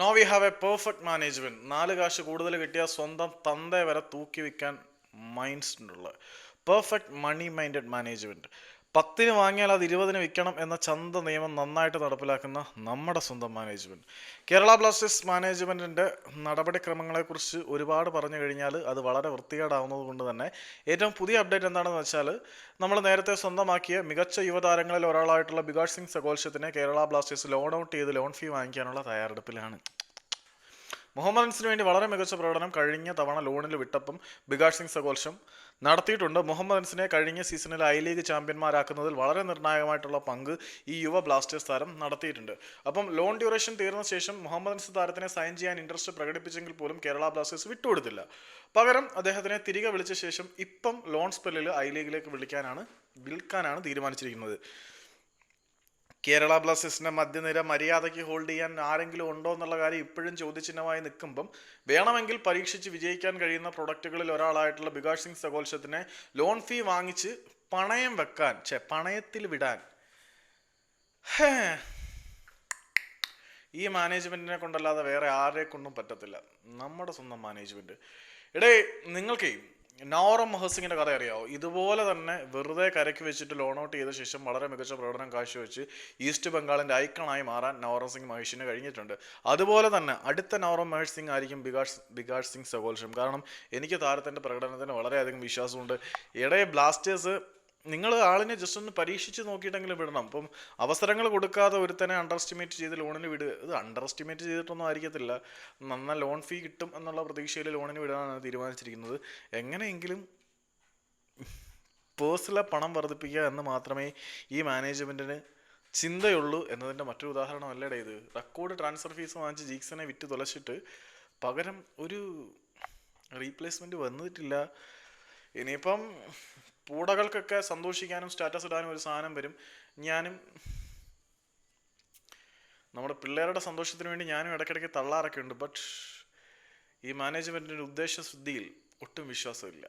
No we have a perfect management നാല് കാശ് കൂടുതൽ കിട്ടിയ സ്വന്തം തന്തെ വരെ തൂക്കി വിൽക്കാൻ മൈൻഡ്സ് ഉള്ള പെർഫെക്റ്റ് മണി മൈൻഡഡ് മാനേജ്മെന്റ് പത്തിന് വാങ്ങിയാൽ അത് ഇരുപതിന് വിൽക്കണം എന്ന ചന്ത നിയമം നന്നായിട്ട് നടപ്പിലാക്കുന്ന നമ്മുടെ സ്വന്തം മാനേജ്മെന്റ്. കേരള ബ്ലാസ്റ്റേഴ്സ് മാനേജ്മെന്റിന്റെ നടപടിക്രമങ്ങളെക്കുറിച്ച് ഒരുപാട് പറഞ്ഞു കഴിഞ്ഞാൽ അത് വളരെ വൃത്തികേടാവുന്നത് കൊണ്ട് തന്നെ ഏറ്റവും പുതിയ അപ്ഡേറ്റ് എന്താണെന്ന് വെച്ചാൽ നമ്മൾ നേരത്തെ സ്വന്തമാക്കിയ മികച്ച യുവതാരങ്ങളിൽ ഒരാളായിട്ടുള്ള ബികാഷ് സിംഗ് സഗോത്സ്യത്തിനെ കേരള ബ്ലാസ്റ്റേഴ്സ് ലോൺ ഔട്ട് ചെയ്ത് ലോൺ ഫീ വാങ്ങിക്കാനുള്ള തയ്യാറെടുപ്പിലാണ്. മുഹമ്മദ് അൻസിന് വേണ്ടി വളരെ മികച്ച പ്രകടനം കഴിഞ്ഞ തവണ ലോണിൽ വിട്ടപ്പം ബികാഷ് സിംഗ് സഗോൽഷം നടത്തിയിട്ടുണ്ട്. മുഹമ്മദ് അൻസിനെ കഴിഞ്ഞ സീസണിൽ ഐ ലീഗ് ചാമ്പ്യന്മാരാക്കുന്നതിൽ വളരെ നിർണായകമായിട്ടുള്ള പങ്ക് ഈ യുവ ബ്ലാസ്റ്റേഴ്സ് താരം നടത്തിയിട്ടുണ്ട്. അപ്പം ലോൺ ഡ്യൂറേഷൻ തീർന്ന ശേഷം മുഹമ്മദ് അൻസ് താരത്തിനെ സൈൻ ചെയ്യാൻ ഇൻട്രസ്റ്റ് പ്രകടിപ്പിച്ചെങ്കിൽ പോലും കേരള ബ്ലാസ്റ്റേഴ്സ് വിട്ടുകൊടുത്തില്ല. പകരം അദ്ദേഹത്തിനെ തിരികെ വിളിച്ച ശേഷം ഇപ്പം ലോൺ സ്പെല്ലിൽ ഐ ലീഗിലേക്ക് വിളിക്കാനാണ് വിൽക്കാനാണ് തീരുമാനിച്ചിരിക്കുന്നത്. കേരള ബ്ലാസ്റ്റേഴ്സിന്റെ മധ്യനിര മര്യാദയ്ക്ക് ഹോൾഡ് ചെയ്യാൻ ആരെങ്കിലും ഉണ്ടോ എന്നുള്ള കാര്യം ഇപ്പോഴും ചോദ്യചിഹ്നമായി നിൽക്കുമ്പം വേണമെങ്കിൽ പരീക്ഷിച്ച് വിജയിക്കാൻ കഴിയുന്ന പ്രൊഡക്റ്റുകളിൽ ഒരാളായിട്ടുള്ള ബികാഷ് സിംഗ് സഗോത്സത്തിനെ ലോൺ ഫീ വാങ്ങിച്ച് പണയം വെക്കാൻ ചെ പണയത്തിൽ വിടാൻ. ഈ മാനേജ്മെന്റിനെ കൊണ്ടല്ലാതെ വേറെ ആരെ കൊണ്ടും പറ്റത്തില്ല. നമ്മുടെ സ്വന്തം മാനേജ്മെന്റ് എടേ നിങ്ങൾക്കേ നോറം മൊഹസിങ്ങിന്റെ കഥ അറിയാവോ? ഇതുപോലെ തന്നെ വെറുതെ കരയ്ക്ക് വെച്ചിട്ട് ലോൺ ഔട്ട് ചെയ്ത ശേഷം വളരെ മികച്ച പ്രകടനം കാഴ്ചവെച്ച് ഈസ്റ്റ് ബംഗാളിന്റെ ഐക്കണായി മാറാൻ നവറം സിംഗ് മഹേഷിന് കഴിഞ്ഞിട്ടുണ്ട്. അതുപോലെ തന്നെ അടുത്ത നവറം മഹേഷ് സിംഗ് ആയിരിക്കും ബികാഷ് ബികാഷ് സിംഗ് സഗോൽഷം കാരണം എനിക്ക് താരത്തിന്റെ പ്രകടനത്തിന് വളരെയധികം വിശ്വാസമുണ്ട്. ഇടയെ ബ്ലാസ്റ്റേഴ്സ് നിങ്ങൾ ആളിനെ ജസ്റ്റ് ഒന്ന് പരീക്ഷിച്ച് നോക്കിയിട്ടെങ്കിലും വിടണം. അപ്പം അവസരങ്ങൾ കൊടുക്കാതെ ഒരുത്തനെ അണ്ടർ എസ്റ്റിമേറ്റ് ചെയ്ത് ലോണിന് വിടുക ഇത് അണ്ടർ എസ്റ്റിമേറ്റ് ചെയ്തിട്ടൊന്നും ആയിരിക്കത്തില്ല. നന്ന ലോൺ ഫീ കിട്ടും എന്നുള്ള പ്രതീക്ഷയിൽ ലോണിന് വിടാനാണ് തീരുമാനിച്ചിരിക്കുന്നത്. എങ്ങനെയെങ്കിലും പേഴ്സിലെ പണം വർദ്ധിപ്പിക്കുക എന്ന് മാത്രമേ ഈ മാനേജ്മെന്റിന് ചിന്തയുള്ളൂ എന്നതിന്റെ മറ്റൊരു ഉദാഹരണമല്ലേടെ ഇത്. റെക്കോർഡ് ട്രാൻസ്ഫർ ഫീസ് വാങ്ങിച്ച് ജീക്സനെ വിറ്റ് തുലച്ചിട്ട് പകരം ഒരു റീപ്ലേസ്മെന്റ് വന്നിട്ടില്ല. ഇനിയിപ്പം പൂടകൾക്കൊക്കെ സന്തോഷിക്കാനും സ്റ്റാറ്റസ് ഇടാനും ഒരു സാധനം വരും. ഞാനും നമ്മുടെ പിള്ളേരുടെ സന്തോഷത്തിന് വേണ്ടി ഞാനും ഇടയ്ക്കിടയ്ക്ക് തള്ളാറൊക്കെ ഉണ്ട്. ബട്ട് ഈ മാനേജ്മെന്റിന്റെ ഉദ്ദേശശുദ്ധിയിൽ ഒട്ടും വിശ്വാസമില്ല.